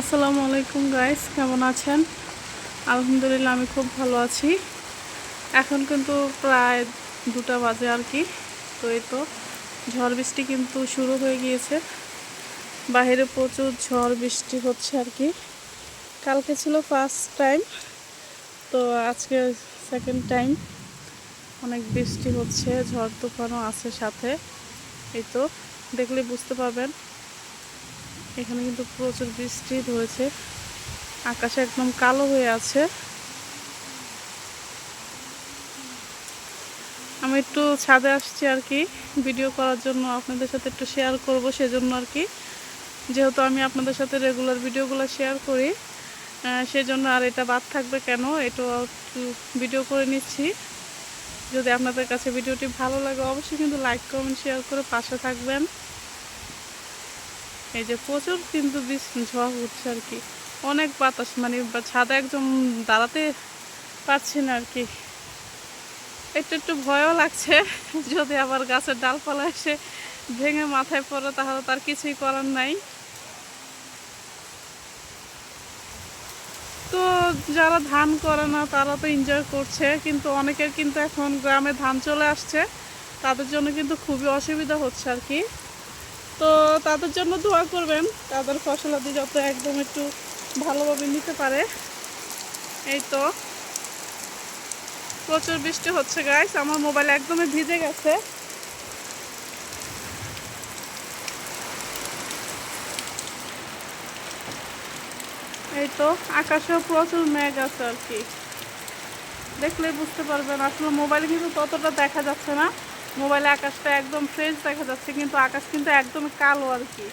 আসসালামু আলাইকুম গাইস কেমন আছেন? আলহামদুলিল্লাহ আমি খুব ভালো আছি। এখন কিন্তু প্রায় দুটা বাজে আর কি, তো এই তো ঝড় বৃষ্টি কিন্তু শুরু হয়ে গিয়েছে। বাইরে প্রচুর ঝড় বৃষ্টি হচ্ছে আর কি। কালকে ছিল ফার্স্ট টাইম তো আজকে সেকেন্ড টাইম অনেক বৃষ্টি হচ্ছে, ঝড় তুফানও আছে সাথে, এই তো। দেখলে বুঝতে পারবেন। এখানে কিন্তু প্রচুর বৃষ্টি ধরেছে। আকাশে একদম কালো হয়ে আছে। আমি একটু ছাদে আসছি আর কি ভিডিও করার জন্য আপনাদের সাথে একটু শেয়ার করব সেজন্য আর কি। যেহেতু আমি আপনাদের সাথে রেগুলার ভিডিওগুলো শেয়ার করি সেজন্য আর এটা বাদ থাকবে কেন? একটু ভিডিও করে নিচ্ছি। যদি আপনাদের কাছে ভিডিওটি ভালো লাগে, অবশ্যই কিন্তু লাইক কমেন্ট শেয়ার করে পাশে থাকবেন। এই যে প্রচুর কিন্তু ঝড় উঠছে আর কি। অনেক বাতাস মানে ছাদে একদম দাঁড়াতে পারছি না আর কি। একটু একটু ভয়ও লাগছে, যদি আবার গাছের ডালপালা এসে ভেঙে মাথায় পড়ে, তাহলে তার কিছুই করার নাই। তো যারা ধান করে না, তারা তো এনজয় করছে, কিন্তু অনেকের কিন্তু এখন গ্রামে ধান চলে আসছে। তাদের জন্য কিন্তু খুবই অসুবিধা হচ্ছে আর কি। তো তাদের জন্য দোয়া করবেন, তাদের ফসলাদি যাতে একদম একটু ভালোভাবে নিতে পারে। এই তো। প্রচুর বৃষ্টি হচ্ছে গাইস আমার মোবাইল একদমই ভিজে গেছে। এই তো, আকাশেও প্রচুর মেঘ আছে আর কি। দেখলে বুঝতে পারবেন, আসলে মোবাইলে কিন্তু ততটা দেখা যাচ্ছে না। মোবাইলে আকাশটা একদম ফ্রেশ দেখা যাচ্ছে কিন্তু আকাশ কিন্তু একদমই কালো আর কি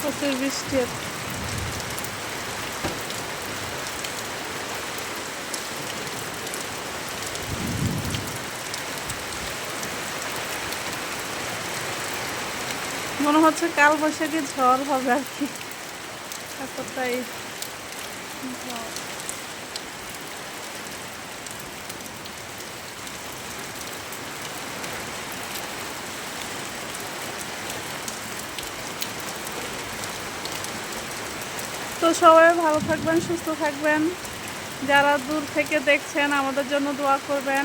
প্রচুর বৃষ্টি মনে হচ্ছে কাল বৈশাখী ঝড় হবে আর কি। এতটাই। তো সবাই ভালো থাকবেন, সুস্থ থাকবেন। যারা দূর থেকে দেখছেন, আমাদের জন্য দোয়া করবেন।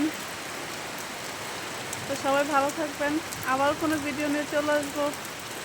তো সবাই ভালো থাকবেন। আবার কোনো ভিডিও নিয়ে চলে আসব।